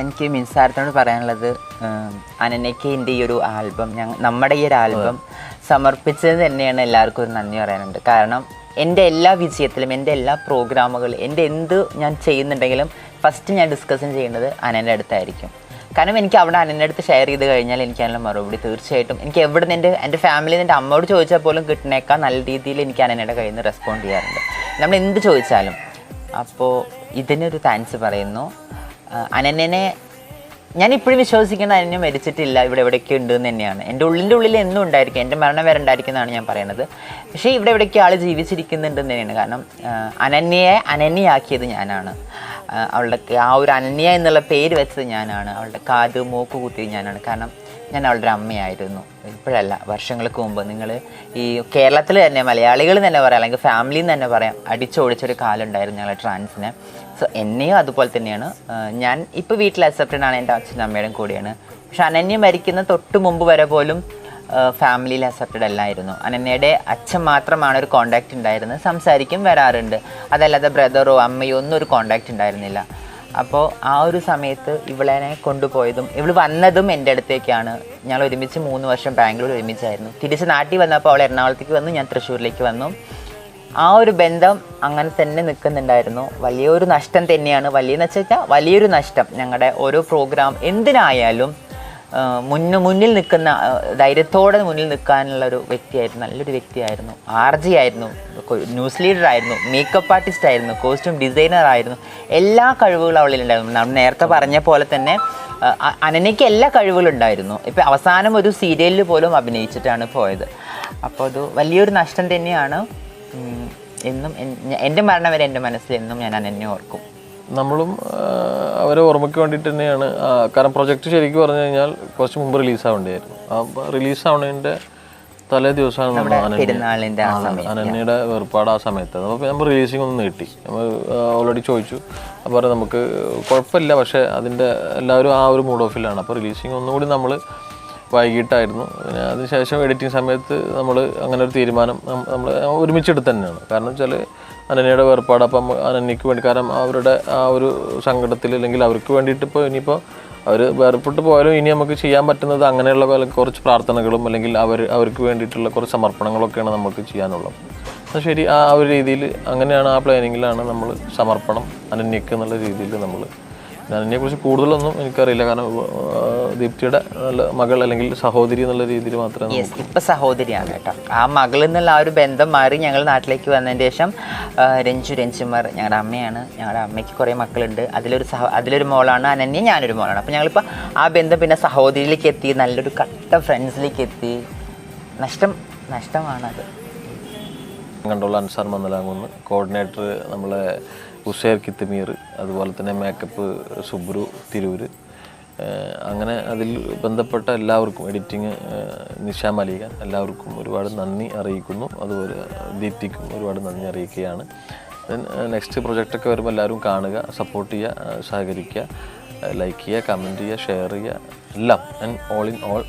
എനിക്ക് മിൻസാരത്തിനോട് പറയാനുള്ളത് അനനയ്ക്ക് എന്റെ ഈ ഒരു ആൽബം ഞങ്ങൾ നമ്മുടെ ഈ ഒരു ആൽബം സമർപ്പിച്ചത് തന്നെയാണ് എല്ലാവർക്കും ഒരു നന്ദി പറയാനുണ്ട്. കാരണം എന്റെ എല്ലാ വിജയത്തിലും എന്റെ എല്ലാ പ്രോഗ്രാമുകളും എന്റെ എന്ത് ഞാൻ ചെയ്യുന്നുണ്ടെങ്കിലും ഫസ്റ്റ് ഞാൻ ഡിസ്കഷൻ ചെയ്യുന്നത് അനന്റെ അടുത്തായിരിക്കും. കാരണം എനിക്ക് അവിടെ അനന്റെ അടുത്ത് ഷെയർ ചെയ്ത് കഴിഞ്ഞാൽ എനിക്ക് അതിനുള്ള മറുപടി തീർച്ചയായിട്ടും എനിക്ക് എവിടെ നിന്ന് എന്റെ എന്റെ ഫാമിലി എന്റെ അമ്മയോട് ചോദിച്ചാൽ പോലും കിട്ടുന്നേക്കാൾ നല്ല രീതിയിൽ എനിക്ക് അനനയുടെ കയ്യിൽ നിന്ന് റെസ്പോണ്ട് ചെയ്യാറുണ്ട്. നമ്മൾ എന്ത് ചോദിച്ചാലും. അപ്പോൾ ഇതിനൊരു താങ്ക്സ് പറയുന്നു. അനന്യനെ ഞാൻ ഇപ്പോഴും വിശ്വസിക്കുന്ന അനന്യ മരിച്ചിട്ടില്ല ഇവിടെ എവിടെയൊക്കെ ഉണ്ട് എന്ന് തന്നെയാണ്. എന്റെ ഉള്ളിന്റെ ഉള്ളിൽ എന്നും ഉണ്ടായിരിക്കും എന്റെ മരണം വരെ ഉണ്ടായിരിക്കുന്നതാണ് ഞാൻ പറയുന്നത്. പക്ഷേ ഇവിടെ എവിടെയൊക്കെ ആൾ ജീവിച്ചിരിക്കുന്നുണ്ട് എന്ന് തന്നെയാണ്. കാരണം അനന്യയെ അനന്യയാക്കിയത് ഞാനാണ്. അവളുടെ ആ ഒരു അനന്യ എന്നുള്ള പേര് വെച്ചത് ഞാനാണ്. അവളുടെ കാത് മൂക്ക് കുത്തിയത് ഞാനാണ്. കാരണം ഞാൻ അവളുടെ അമ്മയായിരുന്നു. ഇപ്പോഴല്ല വർഷങ്ങൾക്ക് മുമ്പ് നിങ്ങൾ ഈ കേരളത്തിൽ തന്നെ മലയാളികൾ തന്നെ പറയാം അല്ലെങ്കിൽ ഫാമിലി എന്ന് തന്നെ പറയാം അടിച്ചോടിച്ചൊരു കാലം ഉണ്ടായിരുന്നു ഞങ്ങളെ ട്രാൻസിനെ സോ എന്നെയും അതുപോലെ തന്നെയാണ്. ഞാൻ ഇപ്പോൾ വീട്ടിൽ അക്സെപ്റ്റഡ് ആണ് എന്റെ അച്ഛനും അമ്മയുടെയും കൂടിയാണ്. പക്ഷെ അനന്യ മരിക്കുന്ന തൊട്ട് മുമ്പ് വരെ പോലും ഫാമിലിയിൽ അക്സെപ്റ്റഡ് അല്ലായിരുന്നു. അനന്യയുടെ അച്ഛൻ മാത്രമാണ് ഒരു കോണ്ടാക്റ്റ് ഉണ്ടായിരുന്നത്. സംസാരിക്കും വരാറുണ്ട്. അതല്ലാതെ ബ്രദറോ അമ്മയോ ഒന്നും ഒരു കോണ്ടാക്റ്റ് ഉണ്ടായിരുന്നില്ല. അപ്പോൾ ആ ഒരു സമയത്ത് ഇവളെ കൊണ്ടുപോയതും ഇവൾ വന്നതും എന്റെ അടുത്തേക്കാണ്. ഞങ്ങൾ ഒരുമിച്ച് മൂന്ന് വർഷം ബാംഗ്ലൂർ ഒരുമിച്ചായിരുന്നു. തിരിച്ച് നാട്ടിൽ വന്നപ്പോൾ അവൾ എറണാകുളത്തേക്ക് വന്നു ഞാൻ തൃശ്ശൂരിലേക്ക് വന്നു. ആ ഒരു ബന്ധം അങ്ങനെ തന്നെ നിൽക്കുന്നുണ്ടായിരുന്നു. വലിയൊരു നഷ്ടം തന്നെയാണ്. വലിയെന്ന് വെച്ചാൽ വലിയൊരു നഷ്ടം. ഞങ്ങളുടെ ഓരോ പ്രോഗ്രാം എന്തിനായാലും മുന്ന് മുന്നിൽ നിൽക്കുന്ന ധൈര്യത്തോടെ മുന്നിൽ നിൽക്കാനുള്ള ഒരു വ്യക്തിയായിരുന്നു നല്ലൊരു വ്യക്തിയായിരുന്നു. ആർ ജി ആയിരുന്നു ന്യൂസ് ലീഡർ ആയിരുന്നു മേക്കപ്പ് ആർട്ടിസ്റ്റ് ആയിരുന്നു കോസ്റ്റ്യൂം ഡിസൈനർ ആയിരുന്നു. എല്ലാ കഴിവുകളും അവളിൽ ഉണ്ടായിരുന്നു. നമ്മൾ നേരത്തെ പറഞ്ഞ പോലെ തന്നെ അനനയ്ക്ക് എല്ലാ കഴിവുകളും ഉണ്ടായിരുന്നു. ഇപ്പം അവസാനം ഒരു സീരിയലിൽ പോലും അഭിനയിച്ചിട്ടാണ് പോയത്. അപ്പോൾ അത് വലിയൊരു നഷ്ടം തന്നെയാണ്. എന്നും എന്റെ മരണം വരെ എന്റെ മനസ്സിൽ എന്നും ഞാൻ അനന്യെ ഓർക്കും. നമ്മളും അവരെ ഓർമ്മയ്ക്ക് വേണ്ടിയിട്ട് തന്നെയാണ്. കാരണം പ്രൊജക്റ്റ് ശരിക്കും പറഞ്ഞു കഴിഞ്ഞാൽ കുറച്ച് മുമ്പ് റിലീസ് ആവേണ്ടിയായിരുന്നു ആ റിലീസ് ആവണതിന്റെ തലേ ദിവസമാണ് നമ്മൾ അനന്യയുടെ വേർപാട് ആ സമയത്ത്. അപ്പോൾ നമ്മൾ റിലീസിങ് ഒന്ന് നീട്ടി. നമ്മൾ ഓൾറെഡി ചോദിച്ചു. അപ്പോൾ നമുക്ക് കുഴപ്പമില്ല പക്ഷേ അതിന്റെ എല്ലാവരും ആ ഒരു മൂഡ് ഓഫിലാണ് അപ്പോൾ റിലീസിങ് ഒന്നുകൂടി നമ്മൾ വൈകിട്ടായിരുന്നു. പിന്നെ അതിനുശേഷം എഡിറ്റിംഗ് സമയത്ത് നമ്മൾ അങ്ങനെ ഒരു തീരുമാനം നമ്മൾ ഒരുമിച്ചെടുത്ത് തന്നെയാണ്. കാരണം വെച്ചാൽ അനന്യയുടെ വേർപാട്. അപ്പം അനന്യക്ക് വേണ്ടി കാരണം അവരുടെ ആ ഒരു സങ്കടത്തിൽ അല്ലെങ്കിൽ അവർക്ക് വേണ്ടിയിട്ട് ഇപ്പോൾ ഇനിയിപ്പോൾ അവർ വേർപെട്ട് പോയാലും ഇനി നമുക്ക് ചെയ്യാൻ പറ്റുന്നത് അങ്ങനെയുള്ള കുറച്ച് പ്രാർത്ഥനകളും അല്ലെങ്കിൽ അവർ അവർക്ക് വേണ്ടിയിട്ടുള്ള കുറച്ച് സമർപ്പണങ്ങളൊക്കെയാണ് നമുക്ക് ചെയ്യാനുള്ളത്. അത് ശരി ആ ഒരു രീതിയിൽ അങ്ങനെയാണ് ആ പ്ലാനിങ്ങിലാണ് നമ്മൾ സമർപ്പണം അനന്യക്ക് എന്നുള്ള രീതിയിൽ നമ്മൾ അനന്യയെ കുറിച്ച് കൂടുതലൊന്നും എനിക്കറിയില്ല. കാരണം ദീപ്തിയുടെ നല്ല മകൾ അല്ലെങ്കിൽ സഹോദരി എന്നുള്ള രീതിയിൽ മാത്രമേ ഇപ്പൊ സഹോദരിയാണ് കേട്ടോ. ആ മകളിൽ നിന്നുള്ള ആ ഒരു ബന്ധം മാറി ഞങ്ങൾ നാട്ടിലേക്ക് വന്നതിന് ശേഷം രഞ്ജു രഞ്ജുമാർ ഞങ്ങളുടെ അമ്മയാണ്. ഞങ്ങളുടെ അമ്മയ്ക്ക് കുറേ മക്കളുണ്ട്. അതിലൊരു സഹ അതിലൊരു മോളാണ് അനന്യ ഞാനൊരു മോളാണ്. അപ്പോൾ ഞങ്ങളിപ്പോൾ ആ ബന്ധം പിന്നെ സഹോദരിയിലേക്ക് എത്തി നല്ലൊരു കട്ട ഫ്രണ്ട്സിലേക്ക് എത്തി. നഷ്ടം നഷ്ടമാണത്. കണ്ടുള്ള അൻസാർ മന്നലാങ്കുന്ന് കോർഡിനേറ്റർ നമ്മളെ ഉസേർ കിത്തുമീർ അതുപോലെ തന്നെ മേക്കപ്പ് സുബ്രു തിരൂര് അങ്ങനെ അതിൽ ബന്ധപ്പെട്ട എല്ലാവർക്കും എഡിറ്റിങ് നിഷ മലിക എല്ലാവർക്കും ഒരുപാട് നന്ദി അറിയിക്കുന്നു. അതുപോലെ ദീപ്തിക്കും ഒരുപാട് നന്ദി അറിയിക്കുകയാണ്. ദെൻ നെക്സ്റ്റ് പ്രൊജക്റ്റൊക്കെ വരുമ്പോൾ എല്ലാവരും കാണുക സപ്പോർട്ട് ചെയ്യുക സഹകരിക്കുക ലൈക്ക് ചെയ്യുക കമന്റ് ചെയ്യുക ഷെയർ ചെയ്യുക എല്ലാം ആൻഡ് ഓൾ ഇൻ ഓൾ